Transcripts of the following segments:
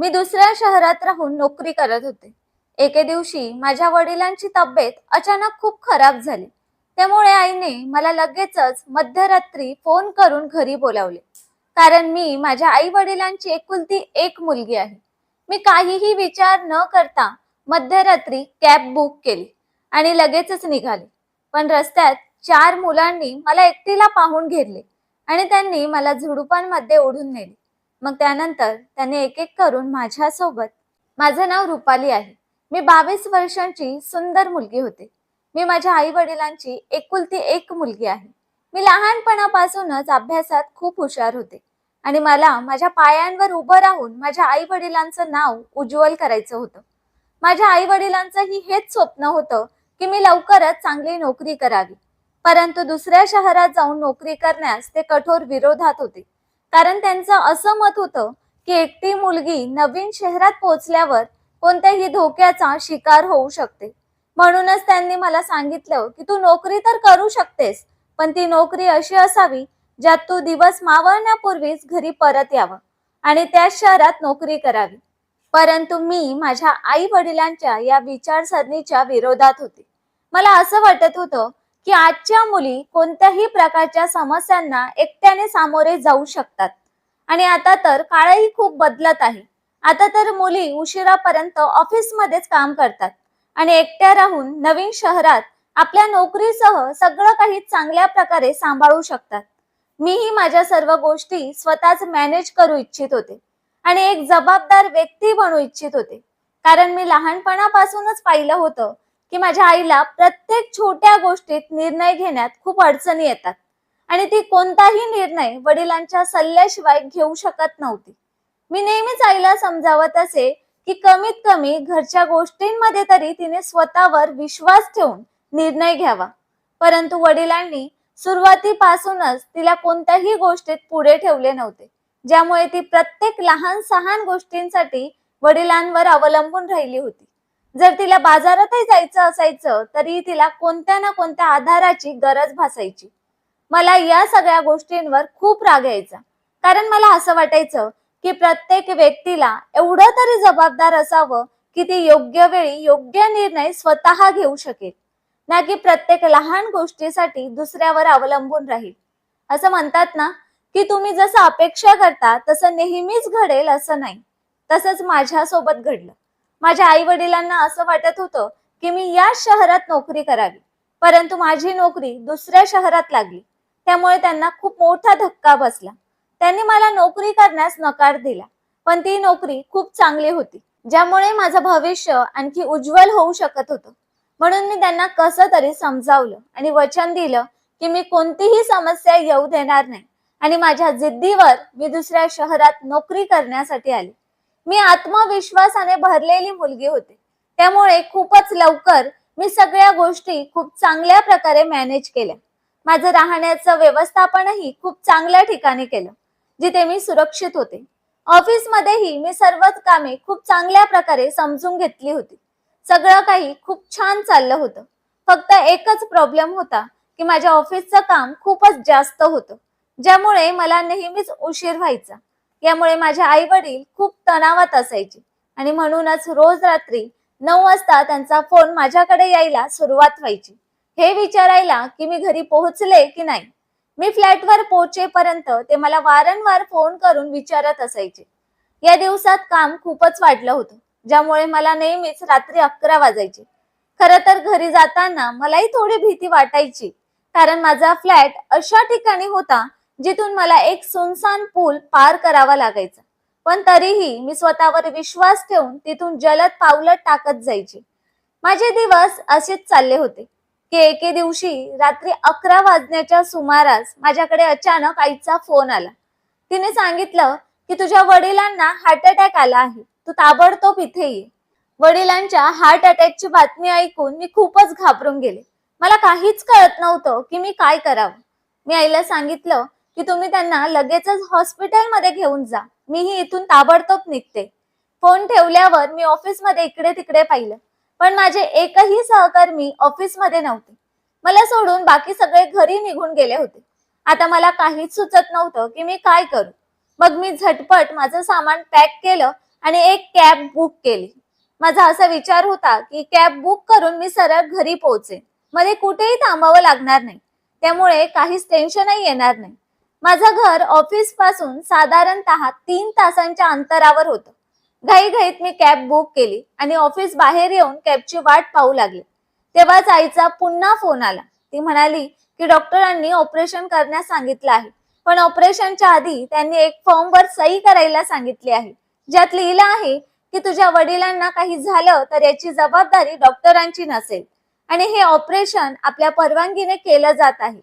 मी दुसऱ्या शहरात राहून नोकरी करत होते. एके दिवशी माझ्या वडिलांची तब्येत अचानक खूप खराब झाली. त्यामुळे आईने मला लगेचच मध्यरात्री फोन करून घरी बोलावले. कारण मी माझ्या आई वडिलांची एकुलती एक मुलगी आहे. मी काहीही विचार न करता मध्यरात्री कॅब बुक केली आणि लगेचच निघाले. पण रस्त्यात चार मुलांनी मला एकटीला पाहून घेरले आणि त्यांनी मला झुडुपांमध्ये ओढून नेले. मग त्यानंतर त्यांनी एक एक करून माझ्यासोबत माझं नाव रुपाली आहे. मी बावीस वर्षांची सुंदर मुलगी होते. मी माझ्या आई वडिलांची एकुलती एक मुलगी आहे. मी लहानपणापासूनच अभ्यासात खूप हुशार होते आणि मला माझ्या पायांवर उभं राहून माझ्या आई वडिलांचं नाव उज्ज्वल करायचं होतं. माझ्या आई वडिलांचंही हेच स्वप्न होतं की मी लवकरच चांगली नोकरी करावी. परंतु दुसऱ्या शहरात जाऊन नोकरी करण्यास ते कठोर विरोधात होते. कारण त्यांचं असं मत होतं की एकटी मुलगी नवीन शहरात पोहोचल्यावर कोणत्याही धोक्याचा शिकार होऊ शकते. म्हणूनच त्यांनी मला सांगितलं की तू नोकरी तर करू शकतेस पण ती नोकरी अशी असावी ज्यात तू दिवस मावळण्यापूर्वीच घरी परत यावं आणि त्याच शहरात नोकरी करावी. परंतु मी माझ्या आई वडिलांच्या या विचारसरणीच्या विरोधात होते. मला असं वाटत होतं की आजच्या मुली कोणत्याही प्रकारच्या समस्यांना एकट्याने सामोरे जाऊ शकतात. आणि आता तर काळही खूप बदलत आहे. आता तर मुली उशिरापर्यंत ऑफिसमध्येच काम करतात. आणि एकट्या राहून नवीन शहरात आपल्या नोकरीसह सगळं काही चांगल्या प्रकारे सांभाळू शकतात. मीही माझ्या सर्व गोष्टी स्वतःच मॅनेज करू इच्छित होते. आणि एक जबाबदार व्यक्ती बनू इच्छित होते. कारण मी लहानपणापासूनच पाहिलं होतं की माझ्या आईला प्रत्येक छोट्या गोष्टीत निर्णय घेण्यात खूप अडचणी येतात. आणि ती कोणताही निर्णय वडिलांच्या सल्ल्याशिवाय घेऊ शकत नव्हती. मी नेहमीच आईला समजावत असे की कमीत कमी घरच्या गोष्टींमध्ये तरी तिने स्वतःवर विश्वास ठेवून निर्णय घ्यावा. परंतु वडिलांनी सुरुवातीपासूनच तिला कोणत्याही गोष्टीत पुढे ठेवले नव्हते. ज्यामुळे ती प्रत्येक लहान सहान गोष्टींसाठी वडिलांवर अवलंबून राहिली होती. जर तिला बाजारातही जायचं असायचं तरी तिला कोणत्या ना कोणत्या आधाराची गरज भासायची. मला या सगळ्या गोष्टींवर खूप राग यायचा. कारण मला असं वाटायचं की प्रत्येक व्यक्तीला एवढं तरी जबाबदार असावं की ती योग्य वेळी योग्य निर्णय स्वतः घेऊ शकेल. ना की प्रत्येक लहान गोष्टीसाठी दुसऱ्यावर अवलंबून राहील. असं म्हणतात ना की तुम्ही जसं अपेक्षा करता तसं नेहमीच घडेल असं नाही. तसंच माझ्या सोबत घडलं. माझ्या आई वडिलांना असं वाटत होतं की मी याच शहरात नोकरी करावी. परंतु माझी नोकरी दुसऱ्या शहरात लागली. त्यामुळे त्यांना खूप मोठा धक्का बसला. त्यांनी मला नोकरी करण्यास नकार दिला. पण ती नोकरी खूप चांगली होती ज्यामुळे माझं भविष्य आणखी उज्ज्वल होऊ शकत होतं. म्हणून मी त्यांना कसं तरी समजावलं आणि वचन दिलं की मी कोणतीही समस्या येऊ देणार नाही आणि माझ्या जिद्दीवर मी दुसऱ्या शहरात नोकरी करण्यासाठी आले. मी आत्मविश्वासाने भरलेली मुलगी होते. त्यामुळे खूपच लवकर मी सगळ्या गोष्टी खूप चांगल्या प्रकारे मॅनेज केल्या. माझं राहण्याचं व्यवस्थापनही खूप चांगल्या ठिकाणी केलं जिथे मी सुरक्षित होते. ऑफिसमध्येही मी सर्वच कामे खूप चांगल्या प्रकारे समजून घेतली होती. सगळं काही खूप छान चाललं होतं. फक्त एकच प्रॉब्लेम होता की माझ्या ऑफिसचं काम खूपच जास्त होतं ज्यामुळे मला नेहमीच उशीर व्हायचा. यामुळे माझे आई वडील खूप तणावात असायचे. आणि म्हणूनच रोज रात्री नऊ वाजता त्यांचा फोन माझ्याकडे यायला सुरुवात व्हायची. हे विचारायला की मी घरी पोहोचले की नाही? मी फ्लॅटवर पोहोचेपर्यंत ते मला वारंवार फोन करून विचारत असायचे. या दिवसात काम खूपच वाढलं होतं ज्यामुळे मला नेहमीच रात्री अकरा वाजायचे. खरं तर घरी जाताना मलाही थोडी भीती वाटायची कारण माझा फ्लॅट अशा ठिकाणी होता जिथून मला एक सुनसान पूल पार करावा लागायचा. पण तरीही मी स्वतःवर विश्वास ठेवून तिथून जलद पावलं टाकत जायची. माझे दिवस असेच चालले होते. की एके दिवशी रात्री अकरा वाजण्याच्या सुमारास माझ्याकडे अचानक आईचा फोन आला. तिने सांगितलं की तुझ्या वडिलांना हार्ट अटॅक आला आहे. तू ताबडतोब इथे ये. वडिलांच्या हार्ट अटॅकची बातमी ऐकून मी खूपच घाबरून गेले. मला काहीच कळत नव्हतं की मी काय करावं. मी आईला सांगितलं की तुम्ही त्यांना लगेचच हॉस्पिटलमध्ये घेऊन जा. मीही इथून ताबडतोब निघते. फोन ठेवल्यावर मी ऑफिसमध्ये इकडे तिकडे पाहिलं. पण माझे एकही सहकर्मी ऑफिसमध्ये नव्हते. मला सोडून बाकी सगळे घरी निघून गेले होते. आता मला काहीच सुचत नव्हतं की मी काय करू. मग मी झटपट माझं सामान पॅक केलं आणि एक कॅब बुक केली. माझा असा विचार होता की कॅब बुक करून मी सरळ घरी पोहोचेन. मध्ये कुठेही थांबावं लागणार नाही. त्यामुळे काहीच टेन्शनही येणार नाही. माझं घर ऑफिसपासून साधारणतः तीन तासांच्या अंतरावर होतं. घाईघाईत मी कॅब बुक केली आणि ऑफिस बाहेर येऊन कॅबची वाट पाहू लागली. तेव्हाच आईचा पुन्हा फोन आला. ती म्हणाली की डॉक्टरांनी ऑपरेशन करण्यास सांगितलं आहे. पण ऑपरेशनच्या आधी त्यांनी एक फॉर्मवर सही करायला सांगितली आहे. ज्यात लिहिलं आहे की तुझ्या वडिलांना काही झालं तर याची जबाबदारी डॉक्टरांची नसेल. आणि हे ऑपरेशन आपल्या परवानगीने केलं जात आहे.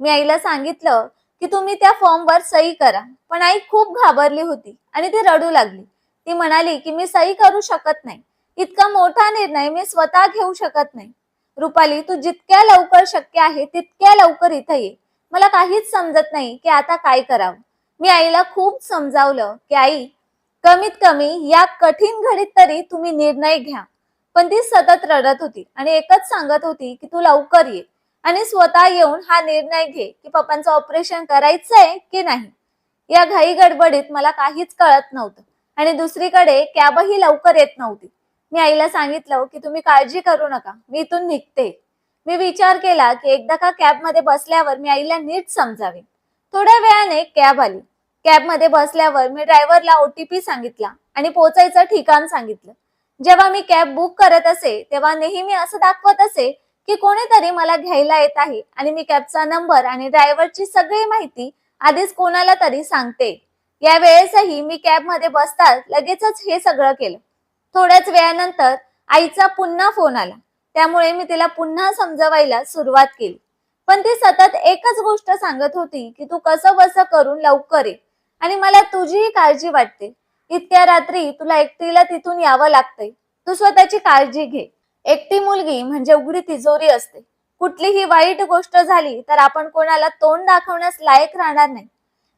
मी आईला सांगितलं की तुम्ही त्या फॉर्मवर सही करा. पण आई खूप घाबरली होती आणि ती रडू लागली. ती म्हणाली की मी सही करू शकत नाही. इतका मोठा निर्णय मी स्वतः घेऊ शकत नाही. रुपाली तू जितक्या लवकर शक्य आहे तितक्या लवकर इथं ये. मला काहीच समजत नाही की आता काय करावं. मी आईला खूप समजावलं की आई कमीत कमी या कठीण घडीत तरी तुम्ही निर्णय घ्या. पण ती सतत रडत होती आणि एकच सांगत होती की तू लवकर ये. आणि स्वतः येऊन हा निर्णय घे की पप्पांचं ऑपरेशन करायचंय की नाही. या घाई गडबडीत मला काहीच कळत नव्हतं. आणि दुसरीकडे कॅबही लवकर येत नव्हती. मी आईला सांगितलं की तुम्ही काळजी करू नका मी इथून निघते. मी विचार केला की एकदा का कॅबमध्ये बसल्यावर मी आईला नीट समजावे. थोड्या वेळाने कॅब आली. कॅबमध्ये बसल्यावर मी ड्रायव्हरला ओटीपी सांगितला आणि पोहोचायचं ठिकाण सांगितलं. जेव्हा मी कॅब बुक करत असे तेव्हा नेहमी असं दाखवत असे की कोणीतरी मला घ्यायला येत आहे आणि मी कॅबचा नंबर आणि ड्रायव्हरची सगळी माहिती आधीच कोणाला तरी सांगते. या वेळेसही मी कॅबमध्ये बसताच लगेचच हे सगळं केलं. थोड्याच वेळानंतर आईचा पुन्हा फोन आला. त्यामुळे मी तिला पुन्हा समजवायला सुरुवात केली. पण ती सतत एकच गोष्ट सांगत होती की तू कसं बसं करून लवकर ये आणि मला तुझीही काळजी वाटते. इतक्या रात्री तुला एकटीला तिथून यावं लागतंय. तू स्वतःची काळजी घे. एकटी मुलगी म्हणजे उघडी तिजोरी असते. कुठलीही वाईट गोष्ट झाली तर आपण कोणाला तोंड दाखवण्यास लायक राहणार नाही.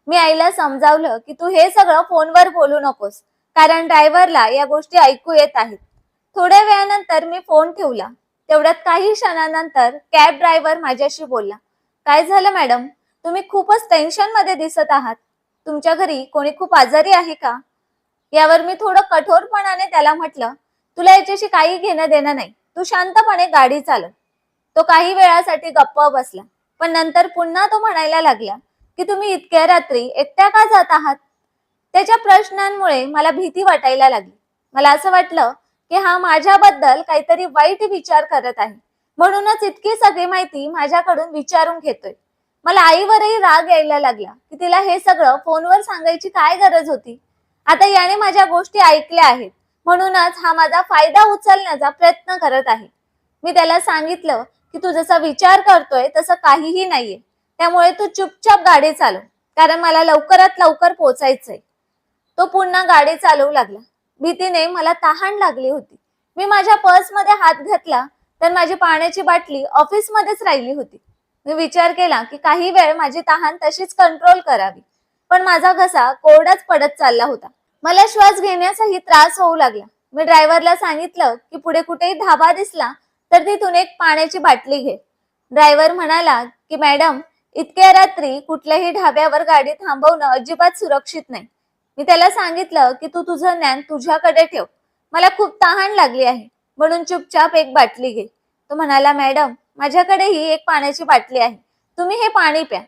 मी आईला समजावलं की तू हे सगळं फोनवर बोलू नकोस कारण ड्रायव्हरला या गोष्टी ऐकू येत आहेत. थोड्या वेळानंतर मी फोन ठेवला. तेवढ्यात काही क्षणानंतर कॅब ड्रायव्हर माझ्याशी बोलला काय झालं मॅडम? तुम्ही खूपच टेन्शनमध्ये दिसत आहात. तुमच्या घरी कोणी खूप आजारी आहे का? यावर मी थोडं कठोरपणाने त्याला म्हटलं तुला याच्याशी काही घेणं देणं नाही. तू शांतपणे गाडी चालव. तो काही वेळासाठी गप्प बसला. पण नंतर पुन्हा तो म्हणायला लागला की तुम्ही इतक्या रात्री एकट्या का जात आहात? त्याच्या प्रश्नांमुळे मला भीती वाटायला लागली. मला असं वाटलं की हा माझ्याबद्दल काहीतरी वाईट विचार करत आहे. म्हणूनच इतकी सगळी माहिती माझ्याकडून विचारून घेतोय. मला आईवरही राग यायला लागला की तिला हे सगळं फोनवर सांगायची काय गरज होती? आता याने माझ्या गोष्टी ऐकल्या आहेत. म्हणूनच हा माझा फायदा उचलण्याचा प्रयत्न करत आहे. मी त्याला सांगितलं की तू जसा विचार करतोय तसं काहीही नाहीये. त्यामुळे तू चुपचाप गाडी चालव. कारण मला लवकरात लवकर पोचायचंय. तो पुन्हा गाडी चालवू लागला. भीतीने मला तहान लागली होती. मी माझ्या पर्समध्ये हात घातला तर माझी पाण्याची बाटली ऑफिसमध्येच राहिली होती. मी विचार केला की काही वेळ माझी तहान तशीच कंट्रोल करावी. पण माझा घसा कोरडाच पडत चालला होता. मला श्वास घेण्याचाही त्रास होऊ लागला. मी ड्रायव्हरला सांगितलं की पुढे कुठेही धाबा दिसला तर तिथून एक पाण्याची बाटली घे. ड्रायव्हर म्हणाला की मॅडम इतक्या रात्री कुठल्याही ढाब्यावर गाडी थांबवणं अजिबात सुरक्षित नाही. मी त्याला सांगितलं की तू तुझं ज्ञान तुझ्याकडे ठेव. मला खूप तहान लागली आहे. म्हणून चुपचाप एक बाटली घे. तो म्हणाला मॅडम माझ्याकडेही एक पाण्याची बाटली आहे. तुम्ही हे पाणी प्या.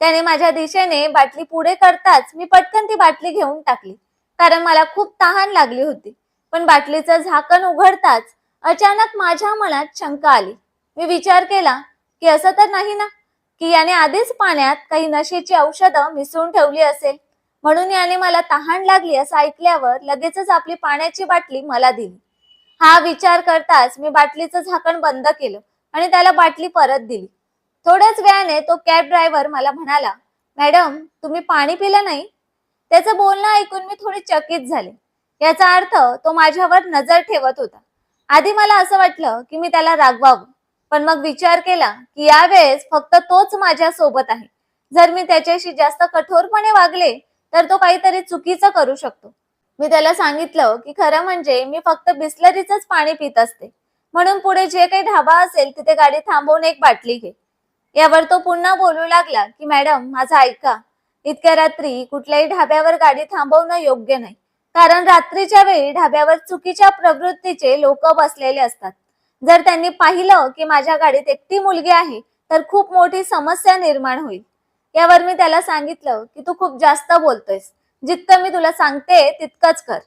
त्याने माझ्या दिशेने बाटली पुढे करताच मी पटकन ती बाटली घेऊन टाकली. कारण मला खूप तहान लागली होती. पण बाटलीचं झाकण उघडताच अचानक माझ्या मनात शंका आली. मी विचार केला की असं तर नाही ना? की याने आधीच पाण्यात काही नशेची औषधं मिसळून ठेवली असेल? म्हणून याने मला तहान लागली असं ऐकल्यावर लगेचच आपली पाण्याची बाटली मला दिली. हा विचार करताच मी बाटलीचं झाकण बंद केलं आणि त्याला बाटली परत दिली. थोड्याच वेळाने तो कॅब ड्रायव्हर मला म्हणाला मॅडम तुम्ही पाणी पिलं नाही? त्याचं बोलणं ऐकून मी थोडी चकित झाले. याचा अर्थ तो माझ्यावर नजर ठेवत होता. आधी मला असं वाटलं की मी त्याला रागवावं पण मग विचार केला की यावेळेस फक्त तोच माझ्या सोबत आहे. जर मी त्याच्याशी जास्त कठोरपणे वागले तर तो काहीतरी चुकीचं करू शकतो. मी त्याला सांगितलं की खरं म्हणजे मी फक्त बिस्लरीचंच पाणी पित असते. म्हणून पुढे जे काही ढाबा असेल तिथे गाडी थांबवून एक बाटली घे. यावर तो पुन्हा बोलू लागला की मॅडम माझा ऐका. इतक्या रात्री कुठल्याही ढाब्यावर गाडी थांबवणं योग्य नाही. कारण रात्रीच्या वेळी ढाब्यावर चुकीच्या प्रवृत्तीचे लोक बसलेले असतात. जर त्यांनी पाहिलं की माझ्या गाडीत एकटी मुलगी आहे तर खूप मोठी समस्या निर्माण होईल. यावर मी त्याला सांगितलं की तू खूप जास्त बोलतोयस. जितकं मी तुला सांगते तितकंच कर.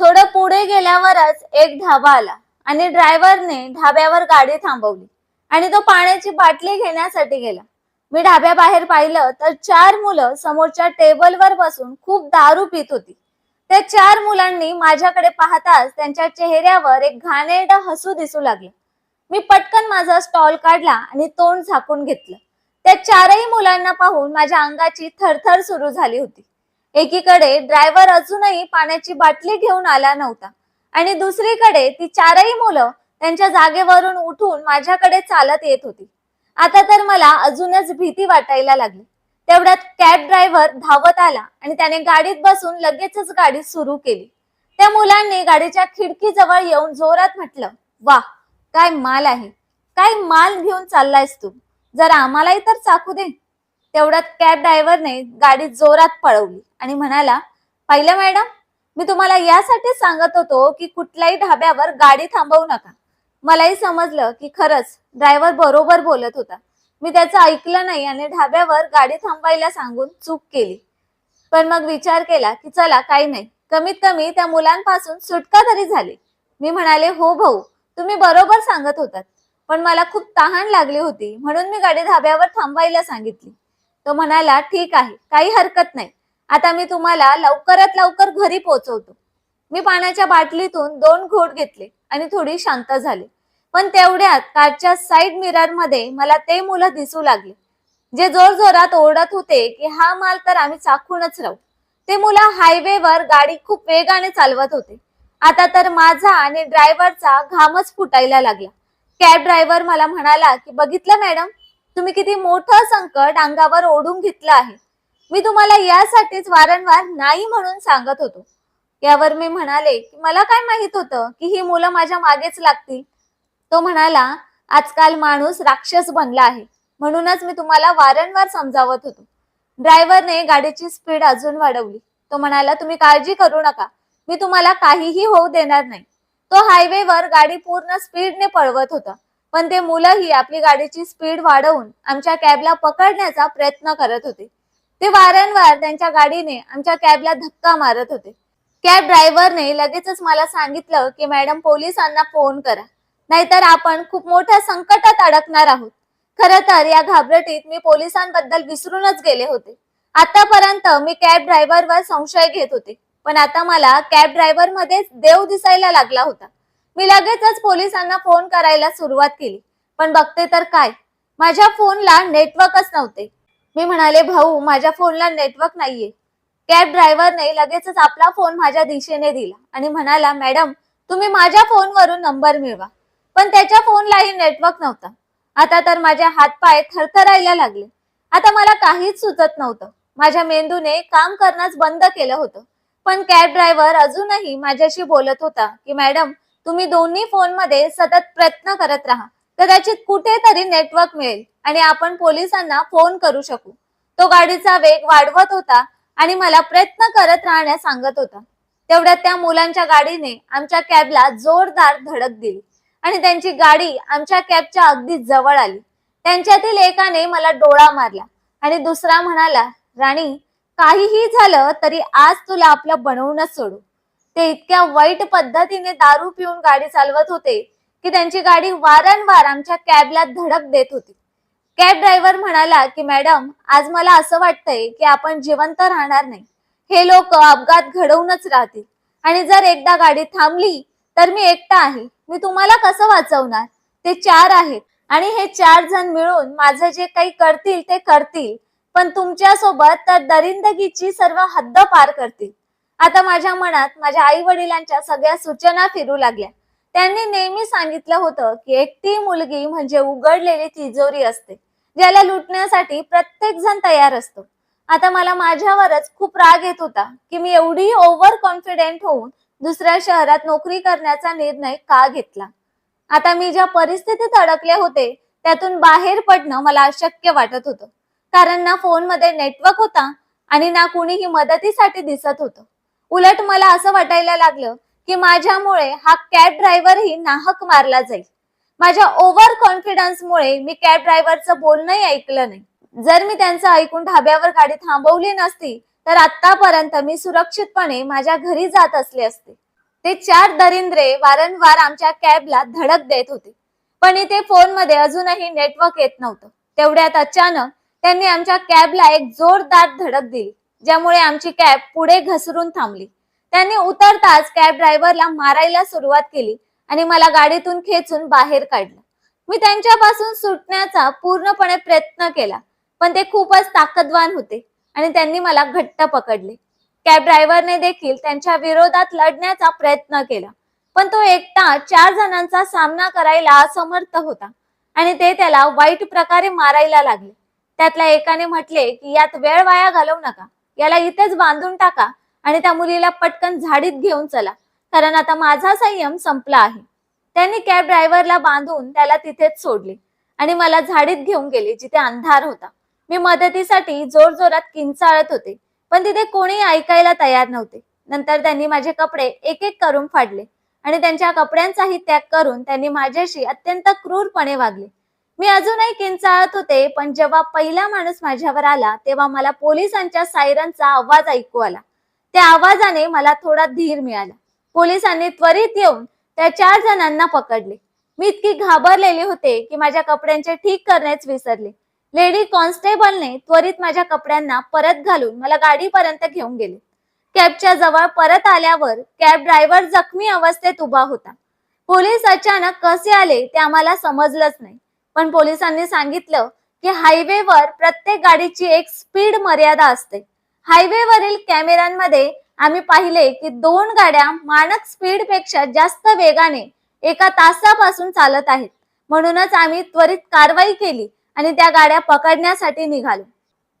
थोडं पुढे गेल्यावरच एक ढाबा आला आणि ड्रायव्हरने ढाब्यावर गाडी थांबवली आणि तो पाण्याची बाटली घेण्यासाठी गेला. मी ढाब्याबाहेर पाहिलं तर चार मुलं समोरच्या टेबलवर बसून खूप दारू पित होती. त्या चार मुलांनी माझ्याकडे पाहताच त्यांच्या चेहऱ्यावर एक घाणेरड हसू दिसू लागलं. मी पटकन माझा स्टॉल काढला आणि तोंड झाकून घेतलं. त्या चारही मुलांना पाहून माझ्या अंगाची थरथर सुरू झाली होती. एकीकडे ड्रायव्हर अजूनही पाण्याची बाटली घेऊन आला नव्हता आणि दुसरीकडे ती चारही मुलं त्यांच्या जागेवरून उठून माझ्याकडे चालत येत होती. आता तर मला अजूनच भीती वाटायला लागली. तेवढ्यात कॅब ड्रायव्हर धावत आला आणि त्याने गाडीत बसून लगेचच गाडी सुरू केली. त्या मुलांनी गाडीच्या खिडकीजवळ येऊन जोरात म्हटलं वा काय माल आहे. काय माल घेऊन चाललायस तू? जरा आम्हालाही तर चाकू दे. तेवढ्यात कॅब ड्रायव्हरने गाडी जोरात पळवली आणि म्हणाला पाहिलं मॅडम मी तुम्हाला यासाठी सांगत होतो की कुठल्याही ढाब्यावर गाडी थांबवू नका. मलाही समजलं की खरंच ड्रायव्हर बरोबर बोलत होता. मी त्याचं ऐकलं नाही आणि ढाब्यावर गाडी थांबायला सांगून चूक केली. पण मग विचार केला की चला काही नाही. कमीत कमी त्या मुलांपासून सुटका तरी झाली. मी म्हणाले हो भाऊ तुम्ही बरोबर सांगत होतात. पण मला खूप तहान लागली होती म्हणून मी गाडी धाब्यावर थांबायला सांगितली. तो म्हणाला ठीक आहे काही हरकत नाही. आता मी तुम्हाला लवकरात लवकर घरी पोहोचवतो मी पाण्याच्या बाटलीतून दोन घोट घेतले. आणि थोडी शांत झाली. पण तेवढ्यात कारच्या साईड मिररमध्ये मला ते मुलं दिसू लागले. जे जोर जोरात ओरडत होते की हा माल तर आम्ही चाखूनच राहू. ते मुलं हायवेवर गाडी खूप वेगाने चालवत होते. आता तर माझा आणि ड्रायव्हरचा घामच फुटायला लागला. कॅब ड्रायव्हर मला म्हणाला की बघितलं मॅडम तुम्ही किती मोठं संकट अंगावर ओढून घेतलं आहे. मी तुम्हाला यासाठीच वारंवार नाही म्हणून सांगत होतो. यावर मी म्हणाले की मला काय माहीत होतं की ही मुलं माझ्या मागेच लागतील? तो म्हणाला आजकाल माणूस राक्षस बनला आहे. म्हणूनच मी तुम्हाला वारंवार समजावत होतो. ड्रायव्हरने गाडीची स्पीड अजून वाढवली. तो म्हणाला तुम्ही काळजी करू नका. मी तुम्हाला काहीही होऊ देणार नाही. तो हायवेवर गाडी पूर्ण स्पीडने पळवत होता. पण ते मुलंही आपली गाडीची स्पीड वाढवून आमच्या कॅबला पकडण्याचा प्रयत्न करत होते. ते वारंवार त्यांच्या गाडीने आमच्या कॅबला धक्का मारत होते. कॅब ड्रायव्हरने लगेचच मला सांगितलं की मॅडम पोलिसांना फोन करा. नाहीतर आपण खूप मोठ्या संकटात अडकणार आहोत. खर तर या घाबरटीत मी पोलिसांबद्दल विसरूनच गेले होते. आतापर्यंत मी कॅब ड्रायव्हरवर संशय घेत होते पण आता मला कॅब ड्रायव्हर मध्येच देव दिसायला लागला होता. मी लगेचच पोलिसांना फोन करायला सुरुवात केली. पण बघते तर काय? माझ्या फोनला नेटवर्कच नव्हते. मी म्हणाले भाऊ माझ्या फोनला नेटवर्क नाहीये. कॅब ड्रायव्हरने लगेचच आपला फोन माझ्या दिशेने दिला आणि म्हणाला मॅडम तुम्ही माझ्या फोनवरून नंबर मिळवा. पण त्याच्या फोनलाही नेटवर्क नव्हता. आता तर माझे हातपाय थरथरायला लागले. आता मला काहीच सुचत नव्हतं. माझ्या मेंदूने काम करणंच बंद केलं होतं. पण कॅब ड्रायव्हर अजूनही माझ्याशी बोलत होता की मॅडम तुम्ही दोन्ही फोनमध्ये सतत प्रयत्न करत राहा. कदाचित कुठेतरी नेटवर्क मिळेल आणि आपण पोलिसांना फोन करू शकू. तो गाडीचा वेग वाढवत होता आणि मला प्रयत्न करत राहण्यास सांगत होता. तेवढ्यात त्या मुलांच्या गाडीने आमच्या कॅबला जोरदार धडक दिली आणि त्यांची गाडी आमच्या कॅबच्या अगदी जवळ आली. त्यांच्यातील एकाने मला डोळा मारला आणि दुसरा म्हणाला राणी काहीही झालं तरी आज तुला आपलं बनवूनच सोडू. ते इतक्या वाईट पद्धतीने दारू पिऊन गाडी चालवत होते की त्यांची गाडी वारंवार आमच्या कॅबला धडक देत होती. कॅब ड्रायव्हर म्हणाला की मॅडम आज मला असं वाटतंय की आपण जिवंत राहणार नाही. हे लोक अपघात घडवूनच राहतील. आणि जर एकदा गाडी थांबली तर मी एकटा आहे. मी तुम्हाला कसं वाचवणार? ते चार आहेत. आणि हे चार जण मिळून माझं जे काही करतील ते करतील. पण तुमच्यासोबत तर दरिंदगीची सर्व हद्द पार करतील. आता माझ्या मनात माझ्या आई वडिलांच्या सगळ्या सूचना फिरू लागल्या. त्यांनी नेहमी सांगितलं होतं की एकटी मुलगी म्हणजे उघडलेली तिजोरी असते. ज्याला लुटण्यासाठी प्रत्येक जण तयार असतो. आता मला माझ्यावरच खूप राग येत होता की मी एवढी ओव्हर कॉन्फिडेंट होऊन दुसऱ्या शहरात नोकरी करण्याचा निर्णय का घेतला? आता मी ज्या परिस्थितीत अडकले होते त्यातून बाहेर पडणं मला अशक्य वाटत होतं. कारण ना फोनमध्ये नेटवर्क होता आणि ना कुणीही मदतीसाठी दिसत होतं. उलट मला असं वाटायला लागलं की माझ्यामुळे हा कॅब ड्रायव्हरही नाहक मारला जाईल. माझ्या ओव्हर कॉन्फिडन्समुळे मी कॅब ड्रायव्हरचं बोलणंही ऐकलं नाही. जर मी त्यांचं ऐकून ढाब्यावर गाडी थांबवली नसती तर आतापर्यंत मी सुरक्षितपणे माझ्या घरी जात असले असते. ते चार दरिंद्रे वारंवार आमच्या कॅबला धडक देत होते. पण इथे फोनमध्ये अजूनही नेटवर्क येत नव्हतं. तेवढ्यात अचानक त्यांनी आमच्या कॅबला एक जोरदार धडक दिली ज्यामुळे आमची कॅब पुढे घसरून थांबली. त्यांनी उतरताच कॅब ड्रायव्हरला मारायला सुरुवात केली. आणि मला गाडीतून खेचून बाहेर काढलं. मी त्यांच्यापासून सुटण्याचा पूर्णपणे प्रयत्न केला पण ते खूपच ताकदवान होते आणि त्यांनी मला घट्ट पकडले. कॅब ड्रायव्हरने देखील त्यांच्या विरोधात लढण्याचा प्रयत्न केला पण तो एकटा चार जणांचा सामना करायला असमर्थ होता आणि ते त्याला वाईट प्रकारे मारायला लागले. त्यातल्या एकाने म्हटले की यात वेळ वाया घालवू नका. याला इथेच बांधून टाका आणि त्या मुलीला पटकन झाडीत घेऊन चला. कारण आता माझा संयम संपला आहे. त्यांनी कॅब ड्रायव्हरला बांधून त्याला तिथेच सोडले आणि मला झाडीत घेऊन गेले जिथे अंधार होता. मी मदतीसाठी जोरजोरात किंचाळत होते पण तिथे कोणी ऐकायला तयार नव्हते. नंतर त्यांनी माझे कपडे एक एक करून फाडले आणि त्यांच्या कपड्यांचाही त्याग करून त्यांनी माझ्याशी अत्यंत क्रूरपणे वागले. मी अजूनही किंचाळत होते पण जेव्हा पहिला माणूस माझ्यावर आला तेव्हा मला पोलिसांच्या सायरनचा आवाज ऐकू आला. त्या आवाजाने मला थोडा धीर मिळाला. पोलिसांनी त्वरित येऊन त्या चार जणांना पकडले. मी इतकी घाबरलेले होते की माझ्या कपड्यांचे ठीक करण्याच विसरले. लेडी कॉन्स्टेबलने त्वरित माझ्या कपड्यांना परत घालून मला गाडीपर्यंत घेऊन गेले. कॅबच्या जवळ परत आल्यावर कॅब ड्रायव्हर जखमी अवस्थेत उभा होता. पोलीस अचानक कसे आले ते आम्हाला समजलंच नाही पण पोलिसांनी सांगितलं की हायवेवर प्रत्येक गाडीची एक स्पीड मर्यादा असते. हायवेवरील कॅमेऱ्यांमध्ये आम्ही पाहिले की दोन गाड्या मानक स्पीडपेक्षा जास्त वेगाने एका तासापासून चालत आहेत. म्हणूनच आम्ही त्वरित कारवाई केली आणि त्या गाड्या पकडण्यासाठी निघालो.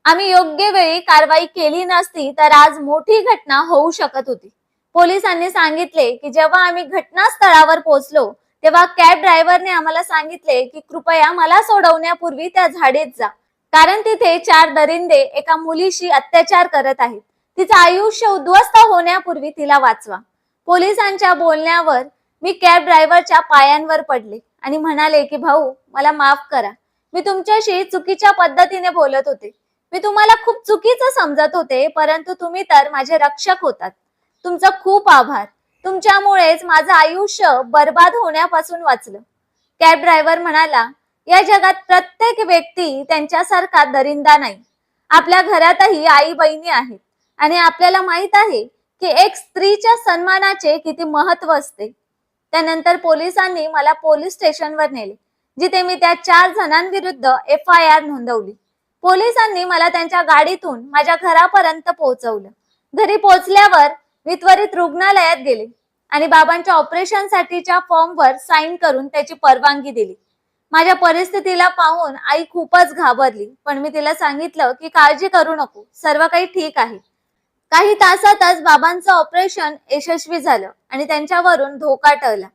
आम्ही योग्य वेळी कारवाई केली नसती तर आज मोठी घटना होऊ शकत होती. पोलिसांनी सांगितले की जेव्हा आम्ही घटनास्थळावर पोहोचलो तेव्हा कॅब ड्रायव्हरने आम्हाला सांगितले की कृपया मला सोडवण्यापूर्वी त्या झाडीत जा. कारण तिथे चार दरिंदे एका मुलीशी अत्याचार करत आहेत. तिचं आयुष्य उद्ध्वस्त होण्यापूर्वी तिला वाचवा. पोलिसांच्या बोलण्यावर मी कॅब ड्रायव्हरच्या पायांवर पडले आणि म्हणाले की भाऊ मला माफ करा. मी तुमच्याशी चुकीच्या पद्धतीने बोलत होते. मी तुम्हाला खूप चुकीचं समजत होते परंतु तुम्ही तर माझे रक्षक होतात. तुमचा खूप आभार. तुमच्यामुळेच माझं आयुष्य बर्बाद होण्यापासून वाचलं. कॅब ड्रायव्हर म्हणाला या जगात प्रत्येक व्यक्ती त्यांच्यासारखा दरिंदा नाही. आपल्या घरातही आई बहिणी आहेत. आणि आपल्याला माहीत आहे की एक स्त्रीच्या सन्मानाचे किती महत्त्व असते. त्यानंतर पोलिसांनी मला पोलीस स्टेशनवर नेले जिथे मी त्या चार जणांविरुद्ध एफ आय आर नोंदवली. पोलिसांनी मला त्यांच्या गाडीतून माझ्या घरापर्यंत पोहोचवलं. घरी पोहोचल्यावर मी त्वरित रुग्णालयात गेले आणि बाबांच्या ऑपरेशनसाठीच्या फॉर्मवर साईन करून त्याची परवानगी दिली. माझ्या परिस्थितीला पाहून आई खूपच घाबरली पण मी तिला सांगितलं की काळजी करू नको सर्व काही ठीक आहे. काही तासातच बाबांचं ऑपरेशन यशस्वी झालं आणि त्यांच्यावरून धोका टळला.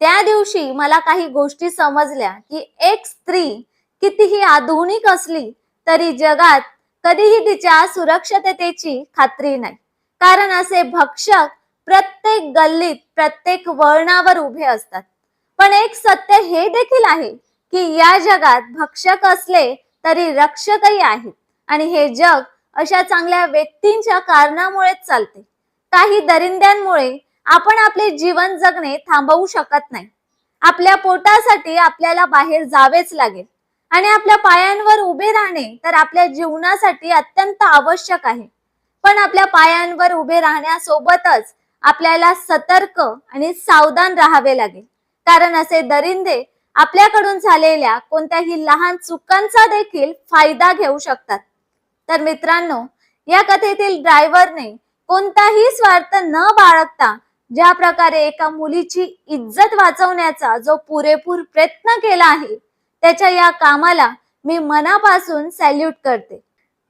त्या दिवशी मला काही गोष्टी समजल्या की एक स्त्री कितीही आधुनिक असली तरी जगात कधीही तिच्या सुरक्षिततेची खात्री नाही. कारण असे भक्षक प्रत्येक गल्लीत प्रत्येक वळणावर उभे असतात. पण एक सत्य हे देखील आहे की या जगात भक्षक असले तरी रक्षकही आहेत आणि हे जग अशा चांगल्या व्यक्तींच्या कारणामुळेच चालते. काही दरिंद्यांमुळे आपण आपले जीवन जगणे थांबवू शकत नाही. आपल्या पोटासाठी आपल्याला बाहेर जावेच लागेल आणि आपल्या पायांवर उभे राहणे तर आपल्या जीवनासाठी अत्यंत आवश्यक आहे. पण आपल्या पायांवर उभे राहण्यासोबतच आपल्याला सतर्क आणि सावधान राहावे लागेल. कारण असे दरिंदे आपल्याकडून झालेल्या कोणत्याही लहान चुकांचा देखील फायदा घेऊ शकतात. तर मित्रांनो या कथेतील ड्रायव्हरने कोणताही स्वार्थ न बाळगता ज्या प्रकारे एका मुलीची इज्जत वाचवण्याचा जो पुरेपूर प्रयत्न केला आहे त्याच्या या कामाला मी मनापासून सॅल्यूट करते.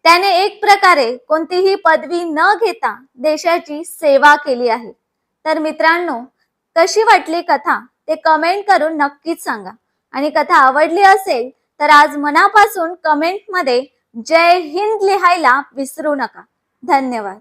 त्याने एक प्रकारे कोणतीही पदवी न घेता देशाची सेवा केली आहे. तर मित्रांनो कशी वाटली कथा? ते कमेंट करून नक्कीच सांगा. आणि कथा आवडली असेल तर आज मनापासून कमेंटमध्ये जय हिंद लिहायला विसरू नका. धन्यवाद.